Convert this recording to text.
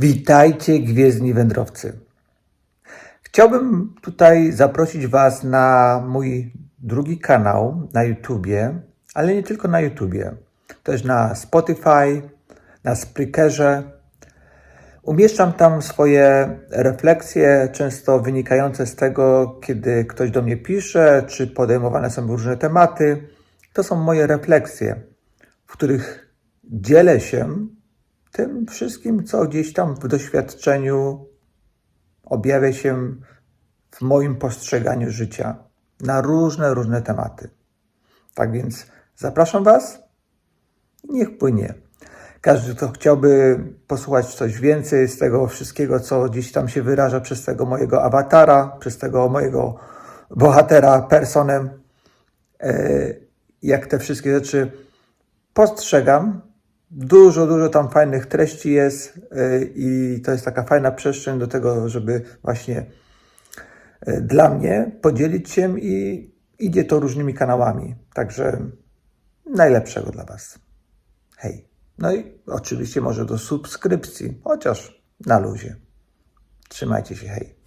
Witajcie, gwiezdni wędrowcy. Chciałbym tutaj zaprosić Was na mój drugi kanał na YouTubie, ale nie tylko na YouTubie, też na Spotify, na Spreakerze. Umieszczam tam swoje refleksje, często wynikające z tego, kiedy ktoś do mnie pisze, czy podejmowane są różne tematy. To są moje refleksje, w których dzielę się tym wszystkim, co gdzieś tam w doświadczeniu objawia się w moim postrzeganiu życia na różne, różne tematy. Tak więc zapraszam Was, niech płynie. Każdy, kto chciałby posłuchać coś więcej z tego wszystkiego, co gdzieś tam się wyraża przez tego mojego awatara, przez tego mojego bohatera, personem, e, jak te wszystkie rzeczy postrzegam. Dużo, dużo tam fajnych treści jest e, i to jest taka fajna przestrzeń do tego, żeby właśnie e, dla mnie podzielić się i idzie to różnymi kanałami. Także najlepszego dla Was. Hej. No i oczywiście może do subskrypcji, chociaż na luzie. Trzymajcie się, hej.